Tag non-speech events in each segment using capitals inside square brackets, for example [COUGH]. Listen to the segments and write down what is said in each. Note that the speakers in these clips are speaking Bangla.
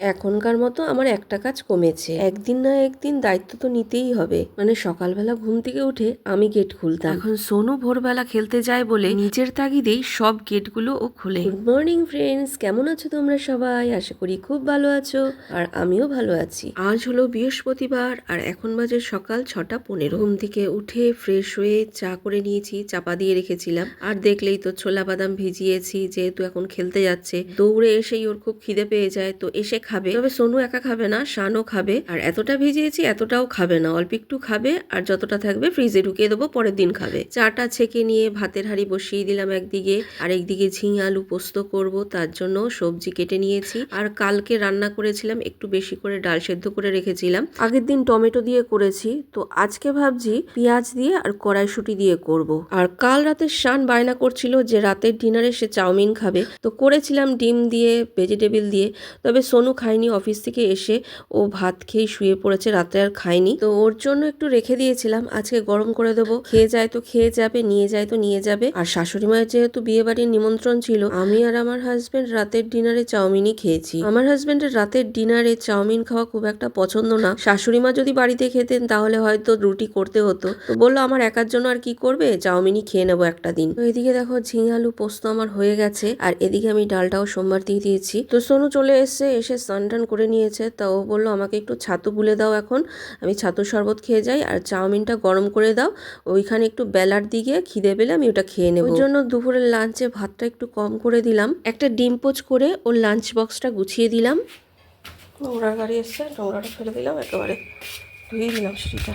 এখনকার মতো আমার একটা কাজ কমেছে। একদিন না একদিন দায়িত্ব তো নিতেই হবে। মানে সকালবেলা ঘুম থেকে উঠে আমি গেট খুলতাম। এখন সোনু ভোরবেলা খেলতে যায় বলে নিজের তাগিদেই সব গেটগুলো ও খুলে। গুড মর্নিং ফ্রেন্ডস কেমন আছো তোমরা সবাই? আশা করি খুব ভালো আছো। আর আমিও ভালো আছি। আজ হলো বৃহস্পতিবার আর এখন বাজে সকাল ছটা পনেরো। ঘুম থেকে উঠে ফ্রেশ হয়ে চা করে নিয়েছি চাপা দিয়ে রেখেছিলাম। আর দেখলেই তো ছোলা বাদাম ভিজিয়েছি যেহেতু এখন খেলতে যাচ্ছে। দৌড়ে এসেই ওর খুব খিদে পেয়ে যায়। তো এসে খাবে। তবে সোনু একা খাবে না, শানও খাবে। আর এতটা ভিজিয়েছি, এতটাও খাবে না। অল্প একটু খাবে আর যতটা থাকবে ফ্রিজে ঢুকিয়ে দেবো, পরের দিন খাবে। চাটা ছেঁকে নিয়ে ভাতের হাঁড়ি বসিয়ে দিলাম একদিকে। আর একদিকে ঝিঙে আলু পোস্ত করব, তার জন্য সবজি কেটে নিয়েছি। আর কালকে রান্না করেছিলাম, একটু বেশি করে ডাল সেদ্ধ করে রেখেছিলাম। আগের দিন টমেটো দিয়ে করেছি, তো আজকে ভাবছি পেঁয়াজ দিয়ে আর কড়াইশুটি দিয়ে করব। আর কাল রাতে শান বায়না করছিল যে রাতের ডিনারে সে চাউমিন খাবে। তো করেছিলাম ডিম দিয়ে, ভেজিটেবিল দিয়ে। তবে সোনু খায়নি অফিস থেকে এসে ও ভাত খেয়ে শুয়ে পড়েছে, রাতে আর খায়নি। তো ওর জন্য একটু রেখে দিয়েছিলাম, আজকে গরম করে দেবো। খেয়ে যায় তো খেয়ে যাবে, নিয়ে যায় তো নিয়ে যাবে। আর শাশুড়ি মায়ের যেহেতু বিয়ে বাড়ির নিমন্ত্রণ ছিল, আমি আর আমার হাজবেন্ড রাতের ডিনারে চাউমিনই খেয়েছি। আমার হাজবেন্ডের রাতের ডিনারে চাউমিন খাওয়া খুব একটা পছন্দ না। শাশুড়ি মা যদি বাড়িতে খেতেন, তাহলে হয়তো রুটি করতে হতো। তো বলল, আমার একার জন্য আর কি করবে? চাউমিনই খেয়ে নেব একটা দিন। তো এদিকে দেখো, ঝিঙে আলু পোস্ত আমার হয়ে গেছে। আর এদিকে আমি ডালটাও সোমবার দিয়ে দিয়েছি। তো সোনু চলে এসে এসে স্নান টান করে নিয়েছে তা ও বলল আমাকে একটু ছাতু গুলে দাও এখন আমি ছাতু শরবত খেয়ে যাই আর চাউমিনটা গরম করে দাও ওইখানে একটু বেলার দিকে খিদে পেলে আমি ওটা খেয়ে নেব। ওই জন্য দুপুরের লাঞ্চে ভাতটা একটু কম করে দিলাম একটা ডিম পোচ করে ওর লাঞ্চ বক্সটা গুছিয়ে দিলাম। নোংরার গাড়ি এসছে নোংরাটা ফেলে দিলাম একেবারে ধুয়ে দিলাম সিঁড়িটা।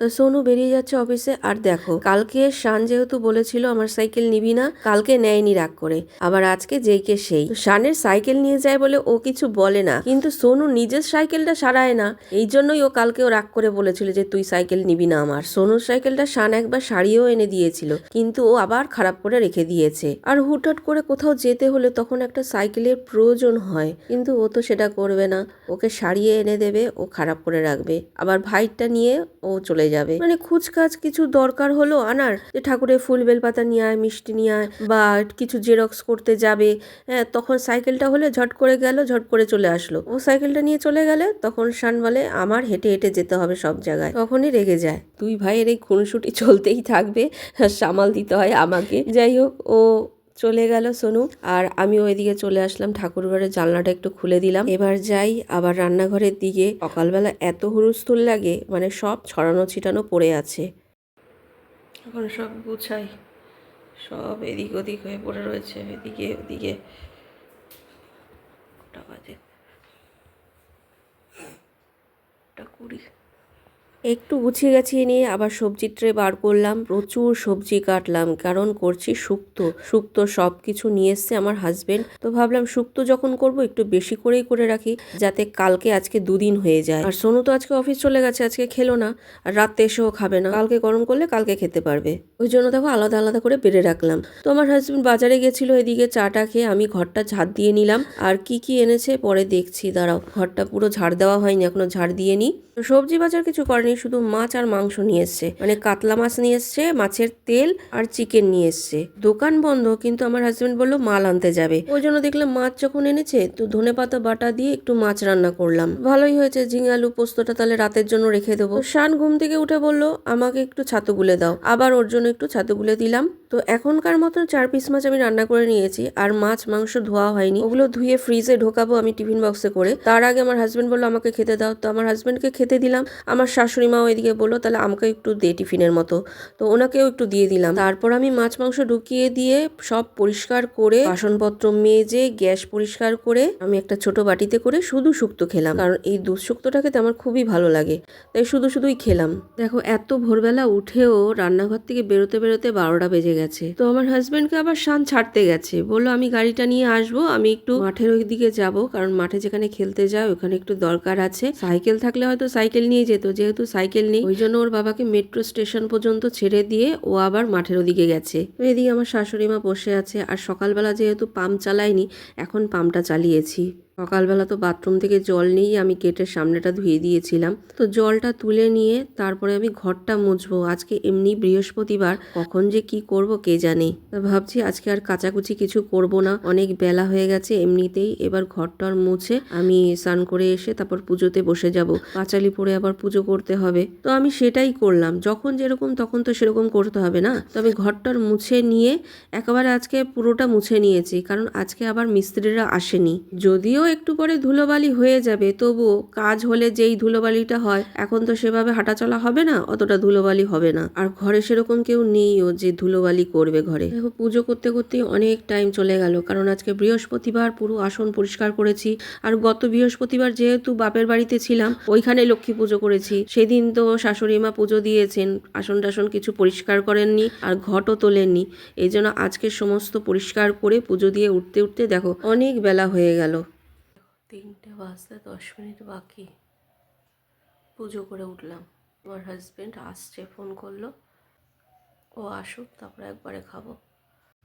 তো সোনু বেরিয়ে যাচ্ছে অফিসে, আর দেখো, কালকে শান যেহেতু বলেছিল আমার সাইকেল নিবি না, কালকে নেয়নি রাগ করে। আবার আজকে যেইকে সেই। তো শানের সাইকেল নিয়ে যায় বলে ও কিছু বলে না, কিন্তু সোনু নিজের সাইকেলটা সারায় না। এই জন্যই ও কালকেও রাগ করে বলেছিল যে তুই সাইকেল নিবি না আমার। সোনুর সাইকেলটা শান একবার সারিয়েও এনে দিয়েছিল, কিন্তু ও আবার খারাপ করে রেখে দিয়েছে। আর হুটহাট করে কোথাও যেতে হলে তখন একটা সাইকেলের প্রয়োজন হয়, কিন্তু ও তো সেটা করবে না। ওকে সারিয়ে এনে দেবে, ও খারাপ করে রাখবে। আবার ভাইটটা নিয়ে ও চলে যাবে। মানে খুচকাজ কিছু দরকার হলো আনার। যে ঠাকুরের ফুল বেলপাতা নিয়ে আয়, মিষ্টি নিয়ে আয় বা কিছু জেরক্স করতে যাবে। হ্যাঁ তখন সাইকেলটা হলে ঝট করে গেল, ঝট করে চলে আসলো। ও সাইকেলটা নিয়ে চলে গেলে তখন শান বলে, আমার হেঁটে হেঁটে যেতে হবে সব জায়গায়। তখনই রেগে যায়। দুই ভাইয়ের এই খুনসুটি চলতেই থাকবে, সামাল দিতে হয় আমাকে। যাই হোক, ও চলে গেল সোনু। আর আমি ওইদিকে চলে আসলাম, ঠাকুরঘরের জানলাটা একটু খুলে দিলাম। এবার যাই, আবার রান্নাঘরের দিকে। সকালবেলা এত হুরুস্থুল লাগে মানে সব ছড়ানো ছিটানো পড়ে আছে। এখন সব গুছাই। সব এদিক ওদিক হয়ে পড়ে রয়েছে, এদিকে ওদিকে। বাজে? কুড়ি। একটু গুছিয়ে গাছিয়ে নিয়ে আবার সবজি ট্রে বার করলাম। প্রচুর সবজি কাটলাম, কারণ করছি শুক্তো। শুক্তো সব কিছু নিয়ে এসছে আমার হাজবেন্ড তো ভাবলাম শুক্তো যখন করব একটু বেশি করেই করে রাখি, যাতে কালকে আজকে দুদিন হয়ে যায়। আর সোনু তো আজকে অফিস চলে গেছে, আজকে খেলো না। আর রাত্রে এসেও খাবে না। কালকে গরম করলে কালকে খেতে পারবে। ওই জন্য দেখো আলাদা আলাদা করে বেড়ে রাখলাম। তো আমার হাজবেন্ড বাজারে গেছিল এদিকে চাটা খেয়ে, আমি ঘরটা ঝাড় দিয়ে নিলাম। আর কি কি এনেছে পরে দেখছি, দাঁড়াও। ঘরটা পুরো ঝাড় দেওয়া হয়নি, এখনও ঝাড় দিয়ে নি। তো সবজি বাজার কিছু করেনি। শুধু মাছ আর মাংস নিয়ে এসছে। মানে কাতলা মাছ নিয়ে এসছে, মাছের তেল আর চিকেন নিয়ে এসছে। দোকান বন্ধ, কিন্তু আমার হাজবেন্ড বলল, মাল আনতে যাবে। ওই জন্য দেখলাম মাছ যখন এনেছে, তো ধনে পাতা, বাটা দিয়ে একটু মাছ রান্না করলাম। ভালোই হয়েছে, ঝিঙে আলু পোস্তটা তাহলে রাতের জন্য রেখে দেবো। শান ঘুম থেকে উঠে বলল, আমাকে একটু ছাতু গুলে দাও। আবার ওর জন্য একটু ছাতু গুলে দিলাম। তো এখনকার মতো চার পিস মাছ আমি রান্না করে নিয়েছি আর মাছ, মাংস ধোয়া হয়নি। ওগুলো ধুয়ে ফ্রিজে ঢোকাবো আমি টিফিন বক্সে করে। তার আগে আমার হাজবেন্ড বলল, আমাকে খেতে দাও। তো আমার হাজবেন্ডকে খেতে দিলাম। আমার শাশুড়ি মাও এদিকে বলল, তাহলে আমাকে একটু দে টিফিনের মতো। তো ওনাকেও একটু দিয়ে দিলাম। তারপর আমি মাছ, মাংস ঢুকিয়ে দিয়ে সব পরিষ্কার করে, বাসনপত্র মেজে, গ্যাস পরিষ্কার করে আমি একটা ছোট বাটিতে করে শুধু শুক্তো খেলাম। কারণ এই দুধ শুক্তোটা খেতে আমার খুবই ভালো লাগে। তাই শুধু শুধুই খেলাম। দেখো, এত ভোরবেলা উঠেও রান্নাঘর থেকে বেরোতে বেরোতে বারোটা বেজে গেছে। তো আমার হাজবেন্ডকে আবার শান ছাড়তে গেছে। বলল, আমি গাড়িটা নিয়ে আসব, আমি একটু মাঠের ওই দিকে যাব, কারণ মাঠে যেখানে খেলতে যায় ওখানে একটু দরকার আছে। সাইকেল থাকলে হয়তো সাইকেল নিয়ে যেত, যেহেতু সাইকেল নেই। ওই জন্য ওর বাবাকে মেট্রো স্টেশন পর্যন্ত ছেড়ে দিয়ে ও আবার মাঠের ওদিকে গেছে। তো এদিকে আমার শাশুড়ি মা বসে আছে। আর সকালবেলা যেহেতু পাম্প চালাইনি এখন পাম্পটা চালিয়েছি। সকালবেলা তো বাথরুম থেকে জল নিয়েই আমি গেটের সামনেটা ধুয়ে দিয়েছিলাম। তো জলটা তুলে নিয়ে তারপরে আমি ঘরটা মুছবো। আজকে এমনি বৃহস্পতিবার, কখন যে কি করব কে জানে? ভাবছি আজকে আর কাচাকুচি কিছু করব না। অনেক বেলা হয়ে গেছে এমনিতেই, এবার ঘরটার মুছে আমি স্নান করে এসে তারপর পুজোতে বসে যাব। পাঁচালি পরে আবার পুজো করতে হবে। তো আমি সেটাই করলাম। যখন যেরকম তখন তো সেরকম করতে হবে না। তো আমি ঘরটার মুছে নিয়ে একেবারে আজকে পুরোটা মুছে নিয়েছি। কারণ আজকে আবার মিস্ত্রিরা আসেনি। যদিও একটু পরে ধুলোবালি হয়ে যাবে, তবুও কাজ হলে যেই ধুলোবালিটা হয়, এখন তো সেভাবে হাঁটাচলা হবে না, অতটা ধুলোবালি হবে না। আর ঘরে সেরকম কেউ নেইও যে ধুলোবালি করবে ঘরে। দেখো, পুজো করতে করতে অনেক টাইম চলে গেল, কারণ আজকে বৃহস্পতিবার, পুরো আসন পরিষ্কার করেছি। আর গত বৃহস্পতিবার যেহেতু বাপের বাড়িতে ছিলাম, ওইখানে লক্ষ্মী পুজো করেছি। সেদিন তো শাশুড়ি মা পুজো দিয়েছেন, আসন টাসন কিছু পরিষ্কার করেননি, আর ঘটও তোলেননি। এই জন্য আজকে সমস্ত পরিষ্কার করে পুজো দিয়ে উঠতে উঠতে দেখো, অনেক বেলা হয়ে গেল। তিনটে বাজতে দশ মিনিট বাকি। পুজো করে উঠলাম। আমার হাজব্যান্ড আসছে ফোন করল। ও আসুক, তারপরে একবারে খাব।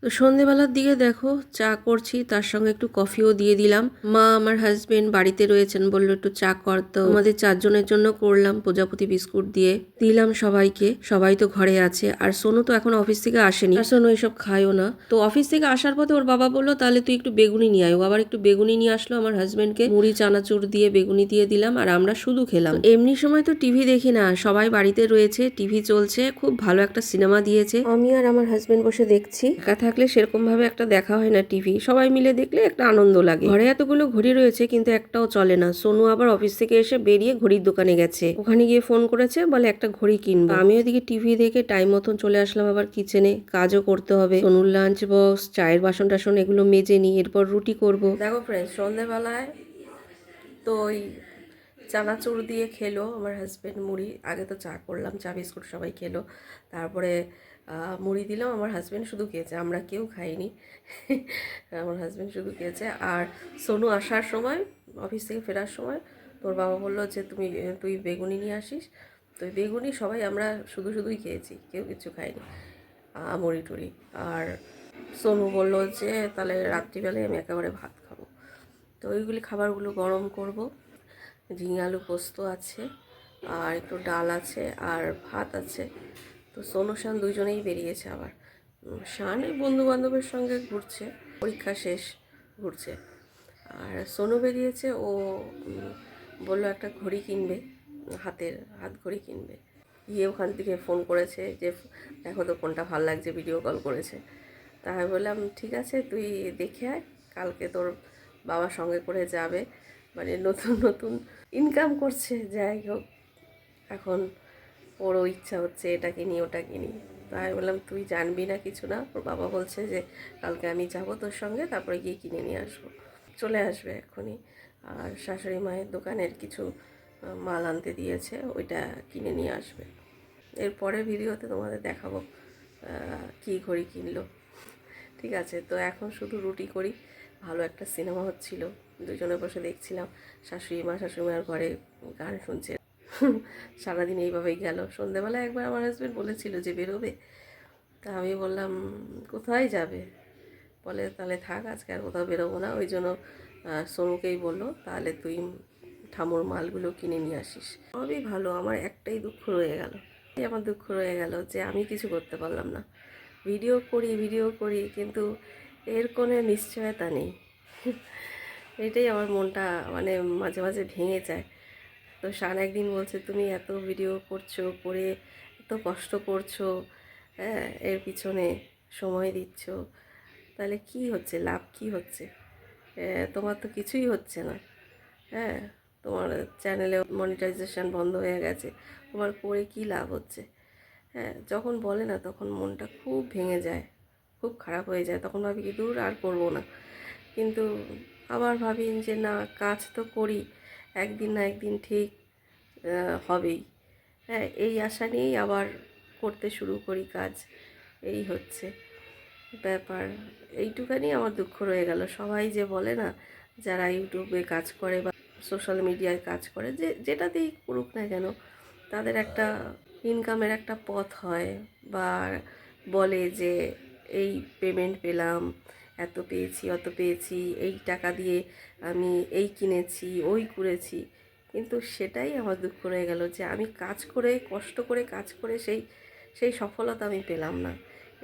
তো সন্ধেবেলার দিকে দেখো, চা করছি, তার সঙ্গে একটু কফিও দিয়ে দিলাম। মা আমার হাজবেন্ড বাড়িতে রয়েছেন বলল, একটু চা কর তো। আমাদের চারজনের জন্য করলাম প্রজাপতি বিস্কুট দিয়ে। দিলাম সবাইকে, সবাই তো ঘরে আছে। আর সোনু তো এখন অফিস থেকে আসেনি। আর সোনু এসব খায়ও না। তো অফিস থেকে আসার পথে ওর বাবা বলল, তাহলে তুই একটু বেগুনি নিয়ে আয়। ও আবার একটু বেগুনি নিয়ে আসলো আমার হাজবেন্ডকে মুড়ি, চানাচুর দিয়ে বেগুনি দিয়ে দিলাম, আর আমরা শুধু খেলাম। এমনি সময় তো টিভি দেখি না, সবাই বাড়িতে রয়েছে টিভি চলছে, খুব ভালো একটা সিনেমা দিয়েছে। আমি আর আমার হাজবেন্ড বসে দেখছি। একা থাকলে সেরকম ভাবে একটা দেখা হয় না টিভি। সবাই মিলে দেখলে একটা আনন্দ লাগে। ঘরে এতগুলো ঘড়ি রয়েছে কিন্তু একটাও চলে না। সোনু আবার অফিস থেকে এসে বেরিয়ে ঘড়ির দোকানে গেছে। ওখানে গিয়ে ফোন করেছে, বলে একটা ঘড়ি কিনবো। আমি ওদিকে টিভি দেখে টাইম মতন চলে আসলাম আবার কিচেনে। কাজও করতে হবে। সোনুর লাঞ্চ বক্স চায়ের বাসন টাসন এগুলো মেজে নিই, এরপর রুটি করব। দেখো ফ্রেন্ডস সন্ধ্যেবেলায় তো ওই চানাচুর দিয়ে খেলো আমার হাজব্যান্ড মুড়ি। আগে তো চা করলাম, চা, বিস্কুট সবাই খেলো। তারপরে মুড়ি দিলাম, আমার হাজব্যান্ড শুধু খেয়েছে, আমরা কেউ খাইনি। [LAUGHS] আমার হাজব্যান্ড শুধু খেয়েছে। আর সোনু আসার সময় অফিস থেকে ফেরার সময়, তোর বাবা বলল যে, তুমি, তুই বেগুনি নিয়ে আসিস। তো বেগুনি সবাই আমরা শুধু শুধুই খেয়েছি, কেউ কিছু খাইনি মুড়ি টুড়ি। আর সোনু বলল যে, তাহলে রাত্রিবেলায় আমি একেবারে ভাত খাব। তো ওইগুলি খাবারগুলো গরম করব। ঝিঙে আলু পোস্ত আছে, আর একটু ডাল আছে, আর ভাত আছে। তো সোনু, শান দুজনেই বেরিয়েছে আবার। শান এই বন্ধু বান্ধবের সঙ্গে ঘুরছে, পরীক্ষা শেষ ঘুরছে। আর সোনু বেরিয়েছে, ও বলল একটা ঘড়ি কিনবে, হাতের, হাত ঘড়ি কিনবে। গিয়ে ওখান থেকে ফোন করেছে যে, দেখো তো কোনটা ভালো লাগছে ভিডিও কল করেছে। তা আমি বললাম, ঠিক আছে, তুই দেখে আয়, কালকে তোর বাবার সঙ্গে করে যাবে। মানে নতুন নতুন ইনকাম করছে, যাই হোক, এখন ওরও ইচ্ছা হচ্ছে এটা কিনি ওটা কিনি তাই বললাম, তুই জানবি না কিছু না? ওর বাবা বলছে যে, কালকে আমি যাব তোর সঙ্গে, তারপরে গিয়ে কিনে নিয়ে আসব। চলে আসবে এখনই। আর শাশুড়ি মায়ের দোকানের কিছু মাল আনতে দিয়েছে, ওইটা কিনে নিয়ে আসবে। এর পরের ভিডিওতে তোমাদের দেখাবো কী ঘড়ি কিনলো। ঠিক আছে, তো এখন শুধু রুটি করি। ভালো একটা সিনেমা হচ্ছিল। দুজনে বসে দেখছিলাম। শাশুড়ি মা, শাশুড়ি মার ঘরে গান শুনছে। সারাদিন এইভাবেই গেল। সন্ধেবেলা একবার আমার হাজব্যান্ড বলেছিল যে বেরোবে। তা আমি বললাম, কোথায় যাবে? বলে, তাহলে থাক, আজকে আর কোথাও বেরোবো না। ওই জন্য সোনুকেই বলল, তাহলে তুই ঠামুর মালগুলো কিনে নিয়ে আসিস। সবই ভালো, আমার একটাই দুঃখ রয়ে গেল। আমার দুঃখ রয়ে গেল যে আমি কিছু করতে পারলাম না। ভিডিও করি ভিডিও করি, কিন্তু এর কোনো নিশ্চয়তা নেই। [LAUGHS] এটাই আমার মনটা মানে মাঝে মাঝে ভেঙে যায়। তো শান একদিন বলছে, তুমি এত ভিডিও করছ, করে এত কষ্ট করছ হ্যাঁ এর পিছনে সময় দিচ্ছ, তাহলে কি হচ্ছে? লাভ কি হচ্ছে? তোমার তো কিছুই হচ্ছে না। হ্যাঁ তোমার চ্যানেলে মনিটাইজেশন বন্ধ হয়ে গেছে, তোমার করে কি লাভ হচ্ছে? হ্যাঁ যখন বলে না, তখন মনটা খুব ভেঙে যায়, খুব খারাপ হয়ে যায়। তখন ভাবি কি, দূর আর করব না। কিন্তু আবার ভাবি যে, না, কাজ তো করি। একদিন না একদিন ঠিক হবেই। হ্যাঁ এই আশা নিয়েই আবার করতে শুরু করি কাজ। এই হচ্ছে ব্যাপার। এইটুখানি আমার দুঃখ রয়ে গেল। সবাই যে বলে না, যারা ইউটিউবে কাজ করে বা সোশ্যাল মিডিয়ায় কাজ করে, যে যেটাতেই করুক না কেন, তাদের একটা ইনকামের একটা পথ হয় বা বলে যে, এই পেমেন্ট পেলাম এত পেয়েছি, অত পেয়েছি, এই টাকা দিয়ে আমি এই কিনেছি, ওই করেছি। কিন্তু সেটাই আমার দুঃখ রয়ে গেল যে আমি কাজ করে, কষ্ট করে, কাজ করে সেই সেই সফলতা আমি পেলাম না।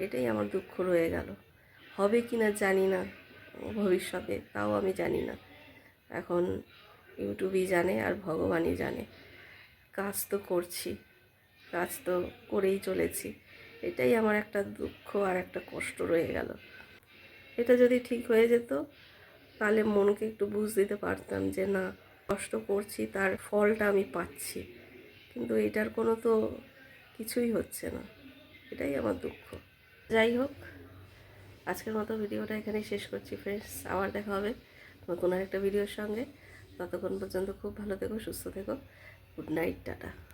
এটাই আমার দুঃখ রয়ে গেল। হবে কি না জানি না, ভবিষ্যতে তাও আমি জানি না। এখন ইউটিউবই জানে আর ভগবানই জানে। কাজ তো করছি, কাজ তো করেই চলেছি। এটাই আমার একটা দুঃখ আর একটা কষ্ট রয়ে গেল। এটা যদি ঠিক হয়ে যেত, তাহলে মনকে একটু বুঝ দিতে পারতাম যে না, কষ্ট করছি, তার ফলটা আমি পাচ্ছি। কিন্তু এটার কোনো তো কিছুই হচ্ছে না। এটাই আমার দুঃখ। যাই হোক, আজকের মতো ভিডিওটা এখানেই শেষ করছি ফ্রেন্ডস আবার দেখা হবে নতুন আরেকটা ভিডিওর সঙ্গে। ততক্ষণ পর্যন্ত খুব ভালো থেকো, সুস্থ থেকো। Good night, tata.